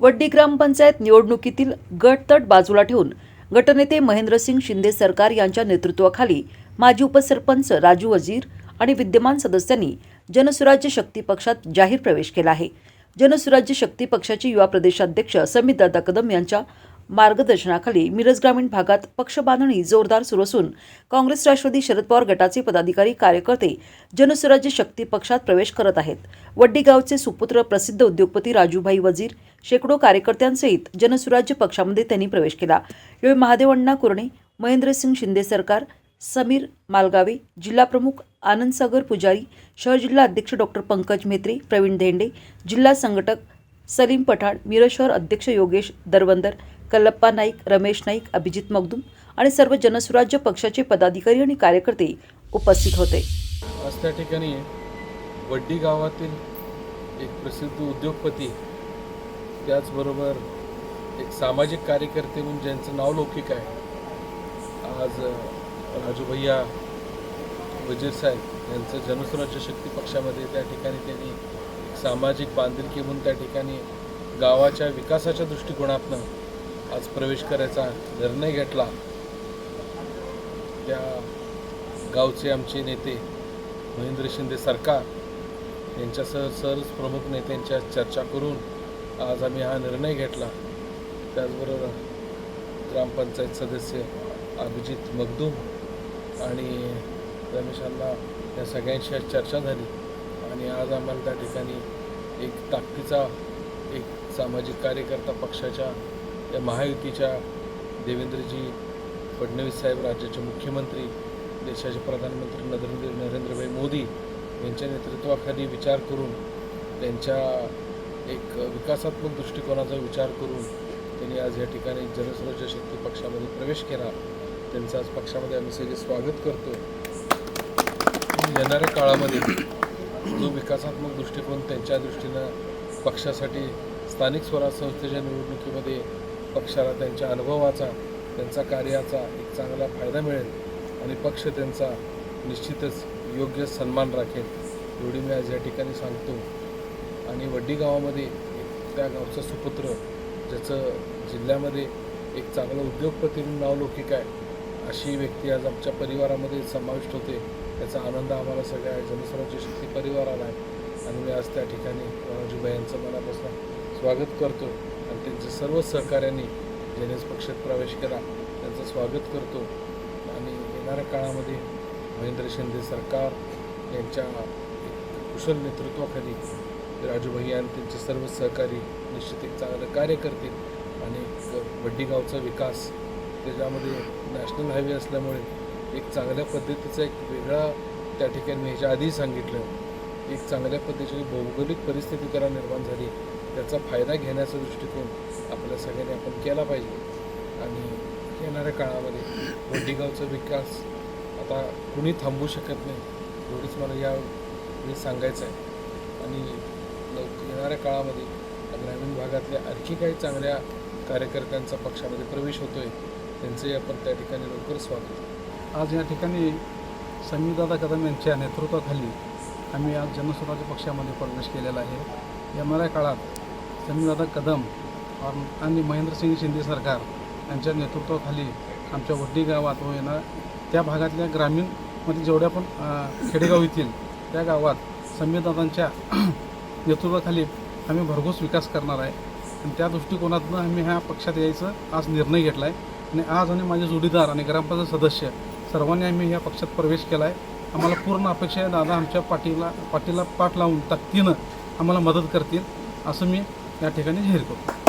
वड्डी ग्रामपंचायत निवडणुकीतील गटतट बाजूला ठेवून गटनेते महेंद्रसिंग शिंदे सरकार यांच्या नेतृत्वाखाली माजी उपसरपंच राजू वजीर आणि विद्यमान सदस्यांनी जनसुराज्य शक्ती पक्षात जाहीर प्रवेश केला आहे. जनसुराज्य शक्ती पक्षाचे युवा प्रदेशाध्यक्ष समितदादा कदम यांच्या मार्गदर्शनाखाली मिरज ग्रामीण भागात पक्ष बांधणी जोरदार सुरू असून काँग्रेस राष्ट्रवादी शरद पवार गटाचे पदाधिकारी कार्यकर्ते जनसुराज्य शक्ती पक्षात प्रवेश करत आहेत. वड्डीगावचे सुपुत्र प्रसिद्ध उद्योगपती राजूभाई वजीर शेकडो कार्यकर्त्यांसहित जनसुराज्य पक्षामध्ये त्यांनी प्रवेश केला. यावेळी महादेव अण्णा कुरणे महेंद्रसिंग शिंदे सरकार समीर मालगावे जिल्हाप्रमुख आनंदसागर पुजारी शहर जिल्हा अध्यक्ष डॉक्टर पंकज म्हेत्रे प्रवीण धेंडे जिल्हा संघटक सलीम पठाण मिरज शहर अध्यक्ष योगेश दरवंदर कल्लप्पा नाईक रमेश नाईक अभिजित मगदूम आणि सर्व जनसुराज्य पक्षाचे पदाधिकारी आणि कार्यकर्ते उपस्थित होते. आज त्या ठिकाणी वड्डी गावातील एक प्रसिद्ध उद्योगपती त्याचबरोबर एक सामाजिक कार्यकर्ते म्हणून ज्यांचं नाव लौकिक आहे आज राजू भैया वजीर साहेब यांचं जनसुराज्य शक्ती पक्षामध्ये त्या ठिकाणी त्यांनी सामाजिक बांधिलकी म्हणून त्या ठिकाणी गावाच्या विकासाच्या दृष्टिकोनातनं आज प्रवेश करायचा निर्णय घेतला. त्या गावचे आमचे नेते महेंद्र शिंदे सरकार यांच्यासह सर्व प्रमुख नेत्यांच्या चर्चा करून आज आम्ही हा निर्णय घेतला. त्याचबरोबर ग्रामपंचायत सदस्य अभिजित मगदूम आणि रमेशांना या सगळ्यांशी आज चर्चा झाली आणि आज आम्हाला त्या ठिकाणी एक ताकदीचा एक सामाजिक कार्यकर्ता पक्षाच्या या महायुतीच्या देवेंद्रजी फडणवीस साहेब राज्याचे मुख्यमंत्री देशाचे प्रधानमंत्री नरेंद्र नरेंद्रभाई मोदी यांच्या नेतृत्वाखाली विचार करून त्यांच्या एक विकासात्मक दृष्टिकोनाचा विचार करून त्यांनी आज या ठिकाणी जनस्वराज्य शक्ती पक्षामध्ये प्रवेश केला. त्यांचं आज पक्षामध्ये आम्ही सगळे स्वागत करतो. येणाऱ्या काळामध्ये जो विकासात्मक दृष्टिकोन त्यांच्या दृष्टीनं पक्षासाठी स्थानिक स्वराज संस्थेच्या निवडणुकीमध्ये पक्षाला त्यांच्या अनुभवाचा त्यांचा कार्याचा एक चांगला फायदा मिळेल आणि पक्ष त्यांचा निश्चितच योग्य सन्मान राखेल. एवढी मी आज या ठिकाणी सांगतो. आणि वड्डी गावामध्ये त्या गावचा सुपुत्र ज्याचं जिल्ह्यामध्ये एक चांगलं उद्योगपती म्हणून नाव लौकिक आहे अशी व्यक्ती आज आमच्या परिवारामध्ये समाविष्ट होते. त्याचा आनंद आम्हाला सगळ्या जनस्वराज्य शक्ती परिवाराला आहे. आणि मी आज त्या ठिकाणी राजूबाई यांचं मनापासून स्वागत करतो. आणि त्यांच्या सर्व सहकार्यांनी ज्याने पक्षात प्रवेश केला त्यांचं स्वागत करतो. आणि येणाऱ्या काळामध्ये महेंद्र शिंदे सरकार यांच्या कुशल नेतृत्वाखाली राजूभाई आणि त्यांचे सर्व सहकारी निश्चित एक चांगलं कार्य करतील. आणि वड्डीगावचा गावचा विकास त्याच्यामध्ये नॅशनल हायवे असल्यामुळे एक चांगल्या पद्धतीचा एक वेगळा त्या ठिकाणी मी ह्याच्या आधी सांगितलं. एक चांगल्या पद्धतीची भौगोलिक परिस्थिती त्याला निर्माण झाली. त्याचा फायदा घेण्याचा दृष्टिकोन आपल्या सगळ्यांनी आपण केला पाहिजे. आणि येणाऱ्या काळामध्ये वडीगावचा विकास आता कुणी थांबवू शकत नाही एवढंच मला या मी सांगायचं आहे. आणि लवकर येणाऱ्या काळामध्ये ग्रामीण भागातल्या आणखी काही चांगल्या कार्यकर्त्यांचा पक्षामध्ये प्रवेश होतो आहे त्यांचंही आपण त्या ठिकाणी लवकर स्वागत आज या ठिकाणी संगीतदादा कदम यांच्या नेतृत्वाखाली आम्ही आज जनस्वराज्य पक्षामध्ये प्रवेश केलेला आहे. येणाऱ्या काळात समीरदादा कदम आणि- महेंद्रसिंग शिंदे सरकार यांच्या नेतृत्वाखाली आमच्या वड्डी गावात व येणार त्या भागातल्या ग्रामीणमध्ये जेवढ्या पण खेडेगाव येतील त्या गावात समीरदादांच्या नेतृत्वाखाली आम्ही भरघोस विकास करणार आहे. आणि त्या दृष्टिकोनातून आम्ही ह्या पक्षात यायचं आज निर्णय घेतला आहे आणि आज आणि माझे जोडीदार आणि ग्रामपंचायत सदस्य सर्वांनी आम्ही ह्या पक्षात प्रवेश केला आहे आम्हाला पूर्ण अपेक्षा आहे दादा आमच्या पाठीला पाठीला पाठ लावून ताकदीनं आम्हाला मदत करतील. असं मी या ठिकाणी जाहीर करतो